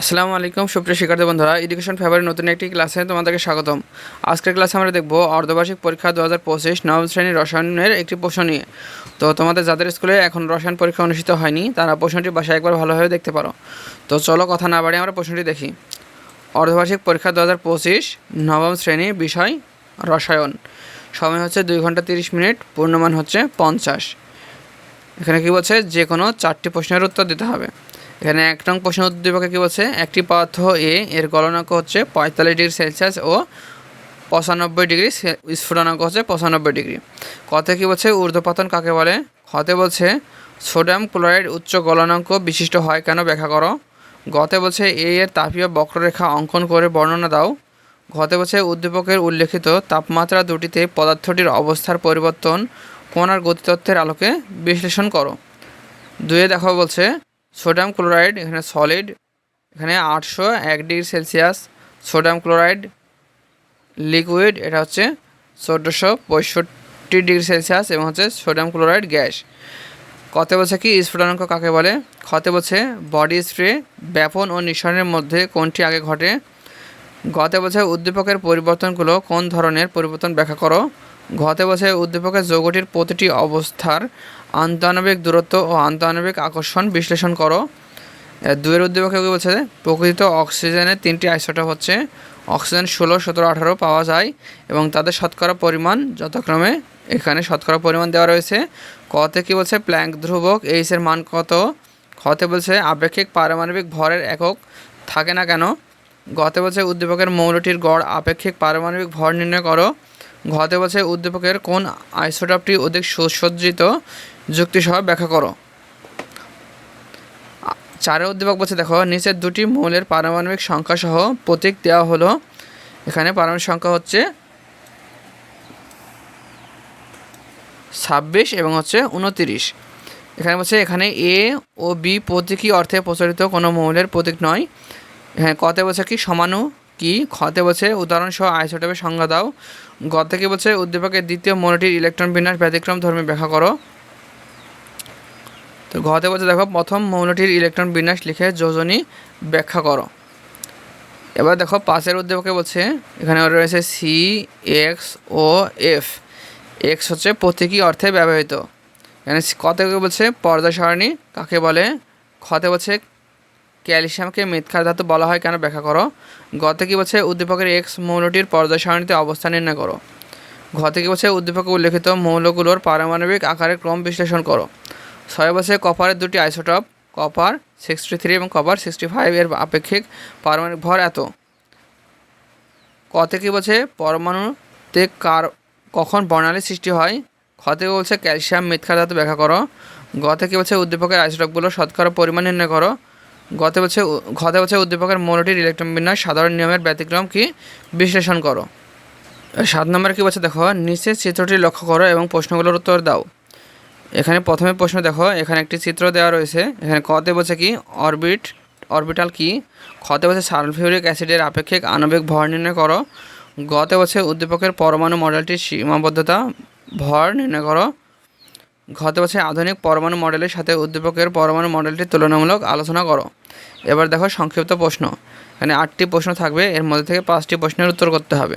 আসসালামু আলাইকুম, সুপ্রিয় শিক্ষার্থী বন্ধুরা। এডুকেশন ফেভারের নতুন একটি ক্লাসে তোমাদেরকে স্বাগতম। আজকের ক্লাসে আমরা দেখব অর্ধবার্ষিক পরীক্ষা দু হাজার পঁচিশ নবম শ্রেণির রসায়নের একটি প্রশ্ন নিয়ে। তো তোমাদের যাদের স্কুলে এখন রসায়ন পরীক্ষা অনুষ্ঠিত হয়নি, তারা প্রশ্নটি বাসায় একবার ভালোভাবে দেখতে পারো। তো চলো কথা না বাড়িয়ে আমরা প্রশ্নটি দেখি। অর্ধবার্ষিক পরীক্ষা দু হাজার পঁচিশ নবম শ্রেণি বিষয় রসায়ন। সময় হচ্ছে দুই ঘণ্টা তিরিশ মিনিট, পূর্ণমান হচ্ছে পঞ্চাশ। এখানে কি বলছে? যে কোনো চারটি প্রশ্নের উত্তর দিতে হবে। এখানে এক নং প্রশ্ন উদ্দীপকে কী বলছে? একটি পদার্থ এ এর গলনাঙ্ক হচ্ছে পঁয়তাল্লিশ ডিগ্রি সেলসিয়াস ও পঁচানব্বই ডিগ্রি স্ফুটনাঙ্ক হচ্ছে পঁচানব্বই ডিগ্রি। কতে কী বলছে? ঊর্ধ্বপাতন কাকে বলে? খতে বলছে, সোডিয়াম ক্লোরাইড উচ্চ গলনাঙ্ক বিশিষ্ট হয় কেন? ব্যাখ্যা করো। গতে বলছে এ এর তাপীয় বক্ররেখা অঙ্কন করে বর্ণনা দাও। ঘতে বলছে, উদ্দীপকের উল্লেখিত তাপমাত্রা দুটিতে পদার্থটির অবস্থার পরিবর্তন কোনার গতিতত্ত্বের আলোকে বিশ্লেষণ করো। দুয়ে দেখো বলছে সোডিয়াম ক্লোরাইড, এখানে সলিড এখানে আটশো এক degree Celsius. Sodium chloride liquid এটা হচ্ছে চোদ্দোশো পঁয়ষট্টি ডিগ্রি সেলসিয়াস এবং হচ্ছে সোডিয়াম ক্লোরাইড গ্যাস। কতে বলছে কি স্ফুটনাঙ্ক কাকে বলে? খতে বলছে বডি স্প্রে, ব্যাপন ও নিঃসরণের মধ্যে কোনটি আগে ঘটে? গতে বলছে উদ্দীপকের পরিবর্তনগুলো কোন ধরনের পরিবর্তন ব্যাখ্যা করো? ঘতে বসে উদ্দীপকের যৌগটির প্রতিটি অবস্থার আন্তঃআণবিক দূরত্ব ও আন্তঃআণবিক আকর্ষণ বিশ্লেষণ করো। দুয়ের উদ্দীপকে কি বলছে? প্রকৃত অক্সিজেনের তিনটি আইসোটোপ হচ্ছে। অক্সিজেন ষোলো, সতেরো, আঠারো পাওয়া যায় এবং তাদের শতকরা পরিমাণ যথাক্রমে এখানে শতকরা পরিমাণ দেওয়া রয়েছে। কতে কি বলছে? প্ল্যাঙ্ক ধ্রুবক এইচ এর মান কত? খতে বলছে, আপেক্ষিক পারমাণবিক ভরের একক থাকে না কেন? গতে বলছে, উদ্দীপকের মৌলটির গড় আপেক্ষিক পারমাণবিক ভর নির্ণয় করো। ঘতে বলছে উদ্দীপকের কোন আইসোটপটি অধিক সুসজ্জিত যুক্তিসহ ব্যাখ্যা করো? চারের উদ্দীপক বলছে, দেখো নিচের দুটি মৌলের পারমাণবিক সংখ্যা সহ প্রতীক দেওয়া হলো। এখানে পারমাণবিক সংখ্যা হচ্ছে ছাব্বিশ এবং হচ্ছে উনতিরিশ। এখানে বলছে, এখানে এ ও বি প্রতীকী অর্থে প্রচলিত কোনো মৌলের প্রতীক নয়। হ্যাঁ কতে বলছে কি? সমানু কি? খতে বলছে, উদাহরণসহ আইসোটোপের সংজ্ঞা দাও। গতে কি বলছে, উদ্দীপকের দ্বিতীয় মৌলটির ইলেকট্রন বিন্যাস ব্যতিক্রম ধর্মে ব্যাখ্যা করো। তো ঘতে বলছে, দেখো, প্রথম মৌলটির ইলেকট্রন বিন্যাস লিখে যোজনী ব্যাখ্যা করো। এবার দেখো, পাশের উদ্দীপকে বলছে, এখানে রয়েছে সি এক্স ও এফ এক্স হচ্ছে প্রতীকী অর্থে ব্যবহৃত। এখানে কতে বলছে, পর্দা সারণী, কাকে বলে? খতে বলছে ক্যালসিয়ামকে মৃৎক্ষার ধাতু বলা হয়, কেন ব্যাখ্যা করো? গতে কি বলছে, উদ্দীপকের এক্স মৌলটির পর্দা সারণীতে অবস্থান নির্ণয় করো। ঘতে কি বলছে, উদ্দীপকে উল্লেখিত মৌলগুলোর পারমাণবিক আকারের ক্রম বিশ্লেষণ করো। ছয় বছরে কপারের দুটি আইসোটপ, কপার সিক্সটি থ্রি এবং কপার সিক্সটি ফাইভ এর আপেক্ষিক পারমাণবিক ভর এত। কতে কি বলছে, পরমাণুতে কার, কখন বর্ণালী সৃষ্টি হয়? খতে বলছে, ক্যালসিয়াম মিথ্যা ধাতু ব্যাখ্যা করো। গতে কি বলছে, উদ্দীপকের আইসোটপগুলো শতকরা পরিমাণ নির্ণয় করো। গতে বছর ঘতে বলছে উদ্দীপকের মৌলটির ইলেকট্রন বিন্যাস সাধারণ নিয়মের ব্যতিক্রম কি বিশ্লেষণ করো। সাত নম্বরে কি বলছে দেখো? নিচের চিত্রটি লক্ষ্য করো এবং প্রশ্নগুলোর উত্তর দাও। এখানে প্রথমে প্রশ্ন দেখো, এখানে একটি চিত্র দেওয়া রয়েছে। এখানে কতে বলছে কি? অরবিট, অরবিটাল কি? খতে বলছে সালফিউরিক অ্যাসিডের আপেক্ষিক আণবিক ভর নির্ণয় করো। গতে বলছে উদ্দীপকের পরমাণু মডেলটির সীমাবদ্ধতা ভর নির্ণয় করো। ঘতে বছর আধুনিক পরমাণু মডেলের সাথে উদ্দীপকের পরমাণু মডেলটির তুলনামূলক আলোচনা করো। এবার দেখো সংক্ষিপ্ত প্রশ্ন। এখানে আটটি প্রশ্ন থাকবে, এর মধ্যে থেকে পাঁচটি প্রশ্নের উত্তর করতে হবে।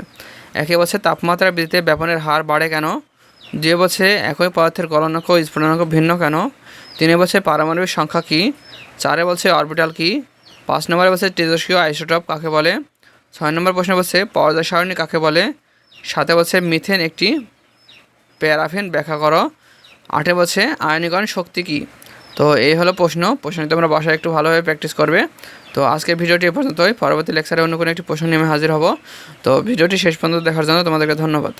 একে বছর তাপমাত্রা বৃদ্ধিতে ব্যাপনের হার বাড়ে কেন? দুই বছরে একই পদার্থের গলনাঙ্ক স্ফুটনাঙ্ক ভিন্ন কেন? তিনে বছর পারমাণবিক সংখ্যা কী? চারে বলছে অরবিটাল কী? পাঁচ নম্বরে বলছে তেজস্ক্রিয় আইসোটপ কাকে বলে? ছয় নম্বর প্রশ্ন বলছে পর্দা সারণী কাকে বলে? সাথে বলছে মিথেন একটি প্যারাফিন ব্যাখ্যা করো। আটে বলছে আয়নীকরণ শক্তি কী? তো এই হলো প্রশ্ন। প্রশ্নটি তোমরা বাসায় একটু ভালোভাবে প্র্যাকটিস করবে। তো আজকের ভিডিওটি পর্যন্তই। পরবর্তী লেকচারে অন্য কোনো একটি প্রশ্ন নিয়ে আমি হাজির হব। তো ভিডিওটি শেষ পর্যন্ত দেখার জন্য তোমাদেরকে ধন্যবাদ।